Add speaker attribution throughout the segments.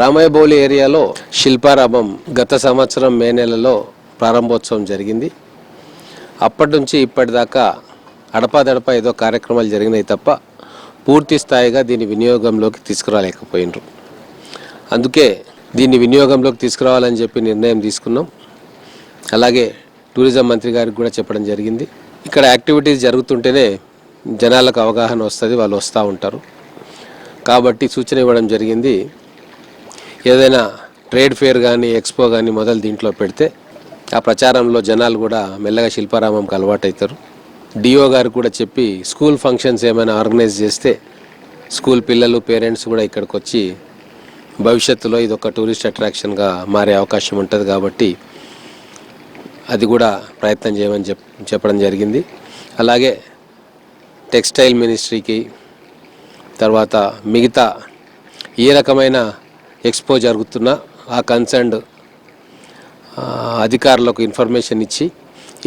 Speaker 1: రామాయబౌలి ఏరియాలో శిల్పారామం గత సంవత్సరం మే నెలలో ప్రారంభోత్సవం జరిగింది. అప్పటి నుంచి ఇప్పటిదాకా అడపాదడప ఏదో కార్యక్రమాలు జరిగినాయి తప్ప పూర్తి స్థాయిగా దీని వినియోగంలోకి తీసుకురాలేకపోయినరు. అందుకే దీన్ని వినియోగంలోకి తీసుకురావాలని చెప్పి నిర్ణయం తీసుకున్నాం. అలాగే టూరిజం మంత్రి గారికి కూడా చెప్పడం జరిగింది. ఇక్కడ యాక్టివిటీస్ జరుగుతుంటేనే జనాలకు అవగాహన వస్తుంది వాళ్ళు వస్తూ ఉంటారు. కాబట్టి సూచన ఇవ్వడం జరిగింది. ఏదైనా ట్రేడ్ ఫేర్ కానీ ఎక్స్పో కానీ మొదలు దీంట్లో పెడితే ఆ ప్రచారంలో జనాలు కూడా మెల్లగా శిల్పారామంకి అలవాటు అవుతారు డిఓ గారు కూడా చెప్పి స్కూల్ ఫంక్షన్స్ ఏమైనా ఆర్గనైజ్ చేస్తే స్కూల్ పిల్లలు పేరెంట్స్ కూడా ఇక్కడికి వచ్చి భవిష్యత్తులో ఇది ఒక టూరిస్ట్ అట్రాక్షన్గా మారే అవకాశం ఉంటుంది కాబట్టి అది కూడా ప్రయత్నం చేయమని చెప్ చెప్పడం జరిగింది. అలాగే టెక్స్టైల్ మినిస్ట్రీకి తర్వాత మిగతా ఏ రకమైన ఎక్స్పో జరుగుతున్నా ఆ కన్సర్న్డ్ అధికారులకు ఇన్ఫర్మేషన్ ఇచ్చి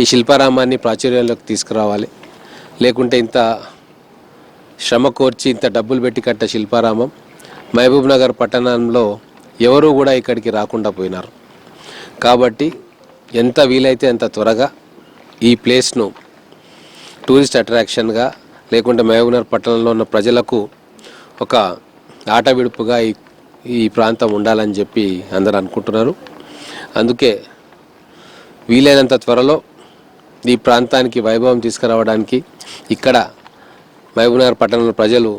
Speaker 1: ఈ శిల్పారామాన్ని ప్రాచుర్యంలోకి తీసుకురావాలి. లేకుంటే ఇంత శ్రమ కోర్చి ఇంత డబ్బులు పెట్టి కట్ట శిల్పారామం మహబూబ్ నగర్ పట్టణంలో ఎవరూ కూడా ఇక్కడికి రాకుండా పోయినారు. కాబట్టి ఎంత వీలైతే అంత త్వరగా ఈ ప్లేస్ను టూరిస్ట్ అట్రాక్షన్గా లేకుంటే మహబూబ్నగర్ పట్టణంలో ఉన్న ప్రజలకు ఒక ఆట విడుపుగా ఈ ఈ ప్రాంతం ఉండాలని చెప్పి అందరు అనుకుంటున్నారు. అందుకే వీలైనంత త్వరలో ఈ ప్రాంతానికి వైభవం తీసుకురావడానికి ఇక్కడ మహబూబ్నగర్ పట్టణంలో ప్రజలు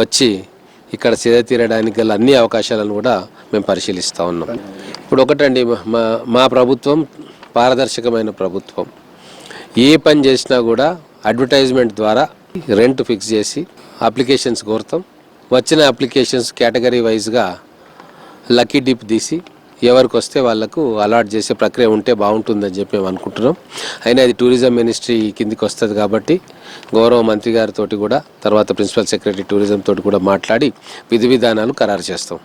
Speaker 1: వచ్చి ఇక్కడ సేద తీరడానికి గల అన్ని అవకాశాలను కూడా మేము పరిశీలిస్తూ ఉన్నాం. ఇప్పుడు ఒకటండి మా మా ప్రభుత్వం పారదర్శకమైన ప్రభుత్వం. ఏ పని చేసినా కూడా అడ్వర్టైజ్మెంట్ ద్వారా రెంట్ ఫిక్స్ చేసి అప్లికేషన్స్ కోరుతాం. వచ్చిన అప్లికేషన్స్ కేటగిరీ వైజ్గా లక్కీ డిప్ తీసి ఎవరికి వస్తే వాళ్ళకు అలాట్ చేసే ప్రక్రియ ఉంటే బాగుంటుందని చెప్పి మేము అనుకుంటున్నాం. అయినా అది టూరిజం మినిస్ట్రీ కిందికి వస్తుంది కాబట్టి గౌరవ మంత్రి గారితో కూడా తర్వాత ప్రిన్సిపల్ సెక్రటరీ టూరిజం తోటి కూడా మాట్లాడి విధి విధానాలు ఖరారు చేస్తాం.